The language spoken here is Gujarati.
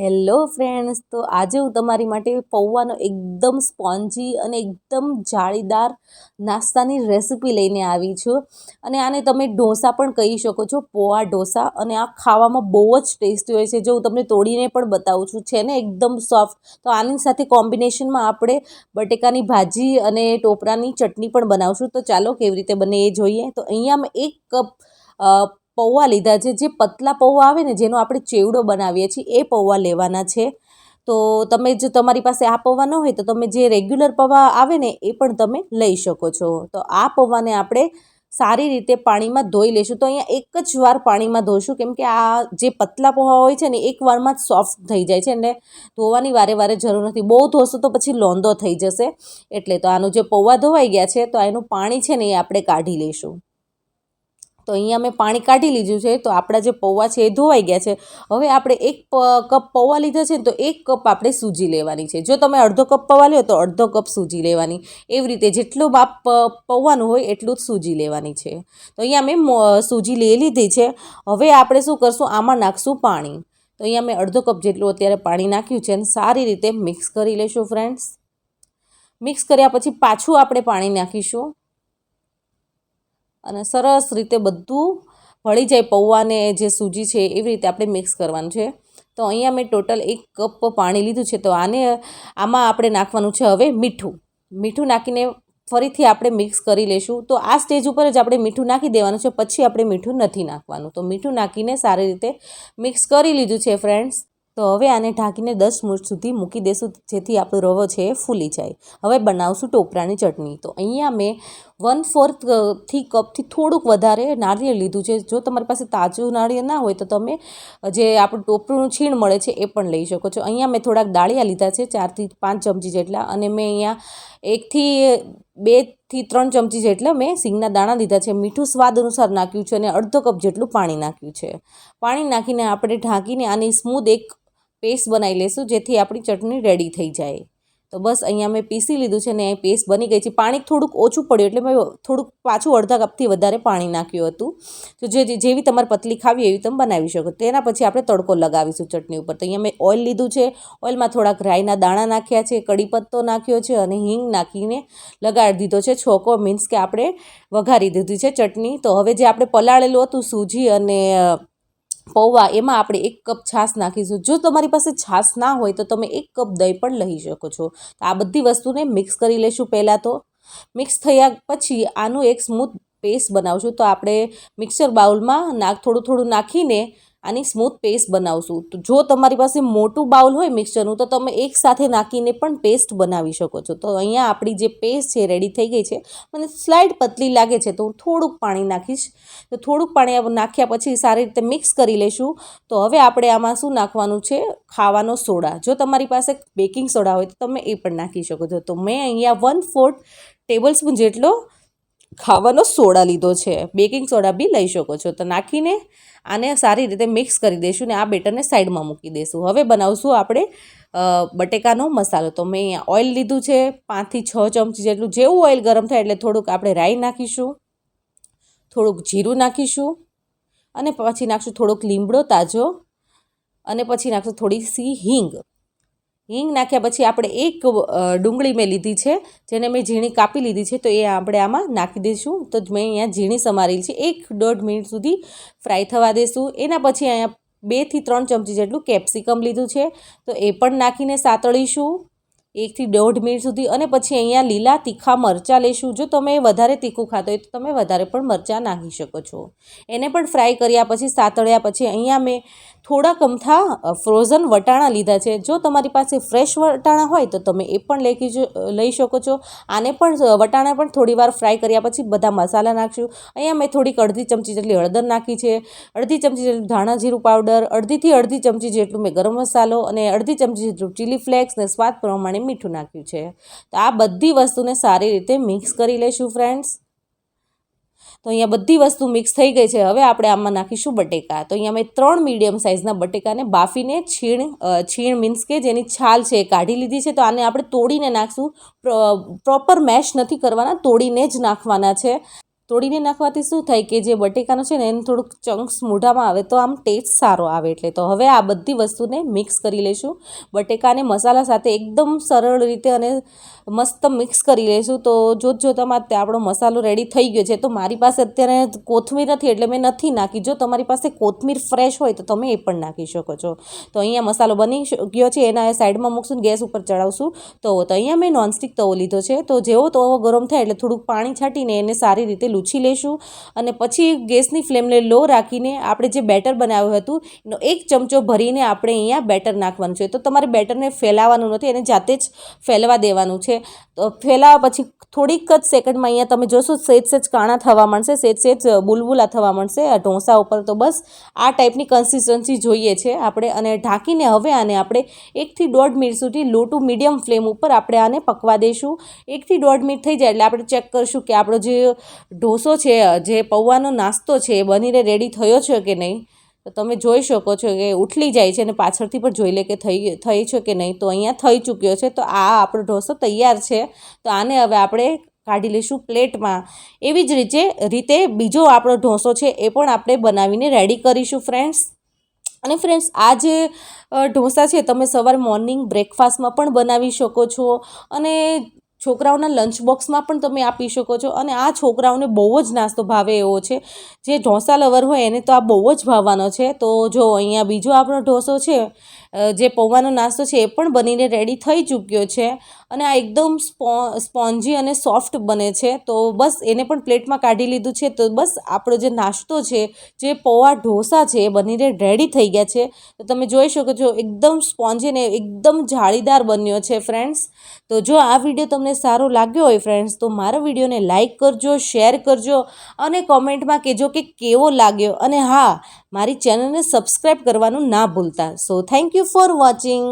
હેલો ફ્રેન્ડ્સ તો આજે હું તમારી માટે પૌવાનો એકદમ સ્પોન્જી અને એકદમ જાળીદાર નાસ્તાની રેસિપી લઈને આવી છું. અને આને તમે ઢોસા પણ કહી શકો છો, પોવા ઢોસા. અને આ ખાવામાં બહુ જ ટેસ્ટી હોય છે. જો હું તમને તોડીને પણ બતાવું છું, છે ને, એકદમ સોફ્ટ. તો આની સાથે કોમ્બિનેશનમાં આપણે બટેકાની ભાજી અને ટોપરાની ચટણી પણ બનાવશું. તો ચાલો કેવી રીતે બને એ જોઈએ. તો અહીંયા મેં એક કપ પૌવા લીધા છે. જે પતલા પૌવા આવે ને જેનો આપણે ચેવડો બનાવીએ છીએ, એ પૌવા લેવાના છે. તો તમે જો તમારી પાસે આ પૌવા ન હોય તો તમે જે રેગ્યુલર પૌવા આવે ને એ પણ તમે લઈ શકો છો. તો આ પૌવાને આપણે સારી રીતે પાણીમાં ધોઈ લેશું. તો અહીંયા એક જ વાર પાણીમાં ધોઈશું કેમ કે આ જે પતલા પૌવા હોય છે ને, એક વારમાં જ સોફ્ટ થઈ જાય છે. અને ધોવાની વારે વારે જરૂર નથી. બહુ ધોશો તો પછી લોંદો થઈ જશે. એટલે તો આનું જે પૌવા ધોવાઈ ગયા છે, તો એનું પાણી છે ને એ આપણે કાઢી લઈશું. તો અહીંયા મેં પાણી કાઢી લીધું છે, તો આપણા જે પૌવા છે એ ધોવાઈ ગયા છે. હવે આપણે એક કપ પૌવા લીધા છે ને તો એક કપ આપણે સૂજી લેવાની છે. જો તમે અડધો કપ પૌવા લો તો અડધો કપ સૂજી લેવાની. એવી રીતે જેટલું માપ પૌવાનું હોય એટલું જ સૂજી લેવાની છે. તો અહીંયા મેં સૂજી લઈ લીધી છે. હવે આપણે શું કરશું? આમાં નાખશું પાણી. તો અહીંયા મેં અડધો કપ જેટલું અત્યારે પાણી નાખ્યું છે અને સારી રીતે મિક્સ કરી લઈશું ફ્રેન્ડ્સ મિક્સ કર્યા પછી પાછું આપણે પાણી નાખીશું. અને સરસ રીતે બધું ભળી જાય પૌવાને જે સૂજી છે એવી રીતે આપણે મિક્સ કરવાનું છે. તો અહીંયા મેં ટોટલ એક કપ પાણી લીધું છે. તો આને, આમાં આપણે નાખવાનું છે હવે મીઠું. મીઠું નાખીને ફરીથી આપણે મિક્સ કરી લઈશું તો આ સ્ટેજ ઉપર જ આપણે મીઠું નાખી દેવાનું છે. પછી આપણે મીઠું નથી નાખવાનું. તો મીઠું નાખીને સારી રીતે મિક્સ કરી લીધું છે, ફ્રેન્ડ્સ. તો હવે આને ઢાંકીને દસ મિનિટ સુધી મૂકી દેશું, જેથી આપણો રવો છે એ ફૂલી જાય. હવે બનાવશું ટોપરાની ચટણી. તો અહીંયા મેં વન ફોર્થથી કપથી થોડુંક વધારે નારિયેળ લીધું છે. જો તમારી પાસે તાજું નારિયેળ ના હોય તો તમે જે આપણું ટોપરું છીણ મળે છે એ પણ લઈ શકો છો. અહીંયા મેં થોડાક દાળિયા લીધા છે ચારથી પાંચ ચમચી જેટલા. અને મેં અહીંયા એકથી બેથી ત્રણ ચમચી જેટલા મેં સિંગના દાણા લીધા છે. મીઠું સ્વાદ અનુસાર નાખ્યું છે અને અડધો કપ જેટલું પાણી નાખ્યું છે. પાણી નાખીને આપણે ઢાંકીને આની સ્મૂધ એક પેસ્ટ બનાવી લઈશું જેથી આપણી ચટણી રેડી થઈ જાય. તો બસ, અહીંયા મેં પીસી લીધું છે ને અહીં પેસ્ટ બની ગઈ છે. પાણી થોડુંક ઓછું પડ્યું, એટલે મેં થોડુંક પાછું અડધા કપથી વધારે પાણી નાખ્યું હતું. તો જે જેવી તમારે પતલી ખાવી એવી તમે બનાવી શકો. તેના પછી આપણે તડકો લગાવીશું ચટણી ઉપર. તો અહીંયા મેં ઓઇલ લીધું છે. ઓઇલમાં થોડાક રાઈના દાણા નાખ્યા છે કડી પત્તો નાખ્યો છે અને હિંગ નાખીને લગાડી દીધો છે. છોકો મીન્સ કે આપણે વઘારી દીધી છે ચટણી. તો હવે જે આપણે પલાળેલું હતું, સૂજી અને પૌવા એમાં આપણે એક કપ છાશ નાખીશું. જો તમારી પાસે છાશ ના હોય તો તમે એક કપ દહીં પણ લઈ શકો છો. તો આ બધી વસ્તુને મિક્સ કરી લઈશું પહેલાં તો. મિક્સ થયા પછી આનું એક સ્મૂથ પેસ્ટ બનાવશું. તો આપણે મિક્સર બાઉલમાં નાખ થોડું થોડું નાખીને આની સ્મૂથ પેસ્ટ બનાવશું. તો જો તમારી પાસે મોટું બાઉલ હોય મિક્સરનું તો તમે એક સાથે નાખીને પણ પેસ્ટ બનાવી શકો છો. તો અહીંયા આપણી જે પેસ્ટ છે રેડી થઈ ગઈ છે. મને સ્લાઇડ પતલી લાગે છે, તો હું થોડુંક પાણી નાખીશ. તો થોડુંક પાણી નાખ્યા પછી સારી રીતે મિક્સ કરી લઈશું તો હવે આપણે આમાં શું નાખવાનું છે? ખાવાનો સોડા. જો તમારી પાસે બેકિંગ સોડા હોય, તો તમે એ પણ નાખી શકો છો. તો મેં અહીંયા વન ફોર્થ ટેબલ સ્પૂન જેટલો ખાવાનો સોડા લીધો છે. બેકિંગ સોડા બી લઈ શકો છો. તો નાખીને આને સારી રીતે મિક્સ કરી દઈશું ને આ બેટરને સાઈડમાં મૂકી દઈશું. હવે બનાવશું આપણે બટેકાનો મસાલો. તો મેં ઓઇલ લીધું છે, પાંચથી છ ચમચી જેટલું. જેવું ઓઇલ ગરમ થાય એટલે થોડુંક આપણે રાઈ નાખીશું, થોડુંક જીરું નાખીશું અને પછી નાખશું થોડોક લીમડો, તાજો અને પછી નાખશું થોડી સી હિંગ. હિંગ નાખ્યા પછી આપણે એક ડુંગળી મેં લીધી છે, જેને મેં ઝીણી કાપી લીધી છે, તો એ આપણે આમાં નાખી દઈશું. તો મેં અહીંયા ઝીણી સમારેલી છે. એક દોઢ મિનિટ સુધી ફ્રાય થવા દઈશું એના પછી અહીંયા બેથી ત્રણ ચમચી જેટલું કેપ્સિકમ લીધું છે. તો એ પણ નાખીને સાતળીશું. એકથી દોઢ મિનિટ સુધી અને પછી અહીંયા લીલા તીખા મરચાં લઈશું જો તમે વધારે તીખું ખાતો હોય તો તમે વધારે પણ મરચાં નાખી શકો છો. એને પણ ફ્રાય કર્યા પછી, સાતળ્યા પછી અહીંયા મેં થોડાક અમથા ફ્રોઝન વટાણા લીધા છે. જો તમારી પાસે ફ્રેશ વટાણા હોય તો તમે એ પણ લઈ લઈ શકો છો. આને પણ વટાણા પણ થોડી વાર ફ્રાય કર્યા પછી બધા મસાલા નાખશું. અહીંયા મેં થોડીક અડધી ચમચી જેટલી હળદર નાખી છે. અડધી ચમચી જેટલું ધાણા જીરું પાવડર અડધીથી અડધી ચમચી જેટલું મેં ગરમ મસાલો અને અડધી ચમચી જેટલું ચીલી ફ્લેક્સ ને સ્વાદ પ્રમાણે મીઠું નાખ્યું છે. તો આ બધી વસ્તુને સારી રીતે મિક્સ કરી લઈશું ફ્રેન્ડ્સ તો અહીંયા બધી વસ્તુ મિક્સ થઈ ગઈ છે. હવે આપણે આમાં નાખીશું બટેકા. તો અહીંયા મેં ત્રણ મીડિયમ સાઇઝના બટેકાને બાફીને છીણ છીણ મીન્સ કે જેની છાલ છે એ કાઢી લીધી છે. તો આને આપણે તોડીને નાખશું. પ્રોપર મેશ નથી કરવાના, તોડીને જ નાખવાના છે. તોડીને નાખવાથી શું થાય કે જે બટેકાનો છે ને એને થોડુંક ચંક્સ મોઢામાં આવે તો આમ ટેસ્ટ સારો આવે એટલે. તો હવે આ બધી વસ્તુને મિક્સ કરી લઈશું. બટેકાને મસાલા સાથે એકદમ સરળ રીતે અને મસ્ત મિક્સ કરી લઈશું. તો જોત જોતામાં તે આપણો મસાલો રેડી થઈ ગયો છે. તો મારી પાસે અત્યારે કોથમીર નથી એટલે મેં નથી નાખી. જો તમારી પાસે કોથમીર ફ્રેશ હોય તો તમે એ પણ નાખી શકો છો. તો અહીંયા મસાલો બની ગયો છે. એના સાઈડમાં મૂકશું ગેસ ઉપર ચડાવશું. તો અહીંયા મેં નોનસ્ટિક તવો લીધો છે. તો જેવો તવો ગરમ થાય એટલે થોડુંક પાણી છાંટીને એને સારી રીતે લૂછી લઈશું અને પછી ગેસની ફ્લેમને લો રાખીને આપણે જે બેટર બનાવ્યું હતું, એનો એક ચમચો ભરીને આપણે અહીંયા બેટર નાખવાનું છે. તો તમારે બેટરને ફેલાવવાનું નથી, એને જાતે જ ફેલવા દેવાનું છે. તો ફેલાવા પછી થોડીક જ સેકન્ડમાં અહીંયા તમે જોશો સેજ સેજ કાણા થવા માંડશે, સેજ સેજ બુલબુલા થવા માંડશે, આ ઢોંસા ઉપર તો બસ આ ટાઈપની કન્સિસ્ટન્સી જોઈએ છે આપણે અને ઢાંકીને હવે આને આપણે એકથી દોઢ મિનિટ સુધી લો ટુ મીડિયમ ફ્લેમ ઉપર આપણે આને પકવા દઈશું એકથી દોઢ મિનિટ થઈ જાય એટલે આપણે ચેક કરશું કે આપણો જે ઢોસો છે, જે પૌવાનો નાસ્તો છે, એ બનીને રેડી થયો છે કે નહીં? તો તમે જોઈ શકો છો કે ઉઠલી જાય છે અને પાછળથી પણ જોઈ લે કે થઈ થઈ છે કે નહીં. તો અહીંયા થઈ ચૂક્યો છે. તો આ આપણો ઢોસો તૈયાર છે. તો આને હવે આપણે કાઢી લઈશું પ્લેટમાં. એવી જ રીતે રીતે બીજો આપણો ઢોસો છે, એ પણ આપણે બનાવીને રેડી કરીશું ફ્રેન્ડ્સ અને ફ્રેન્ડ્સ આ જે ઢોસા છે, તમે સવાર મોર્નિંગ બ્રેકફાસ્ટમાં પણ બનાવી શકો છો. અને છોકરાઓના લંચ બોક્સમાં પણ તમે આપી શકો છો. અને આ છોકરાઓને બહુ જ નાસ્તો ભાવે એવો છે. જે ઢોસા લવર હોય એને તો આ બહુ જ ભાવવાનો છે. તો જો અહીંયા બીજો આપણો ઢોસો છે જે પૌવાનો નાસ્તો છે, એ પણ બનીને રેડી થઈ ચૂક્યો છે. અને આ એકદમ સ્પો, સ્પોન્જી અને સોફ્ટ બને છે. તો બસ એને પણ પ્લેટમાં કાઢી લીધું છે. તો બસ આપણો જે નાસ્તો છે, જે પૌવા ઢોસા છે, એ બનીને રેડી થઈ ગયા છે. તો તમે જોઈ શકો છો, એકદમ સ્પોન્જી અને એકદમ જાળીદાર બન્યો છે ફ્રેન્ડ્સ તો જો આ વીડિયો તમને સારો લાગ્યો હોય ફ્રેન્ડ્સ તો મારા વિડીયોને લાઇક કરજો શેર કરજો અને કોમેન્ટમાં કહેજો કે કેવો લાગ્યો. અને હા, મારી ચેનલને સબસ્ક્રાઈબ કરવાનું ના ભૂલતા. So thank you for watching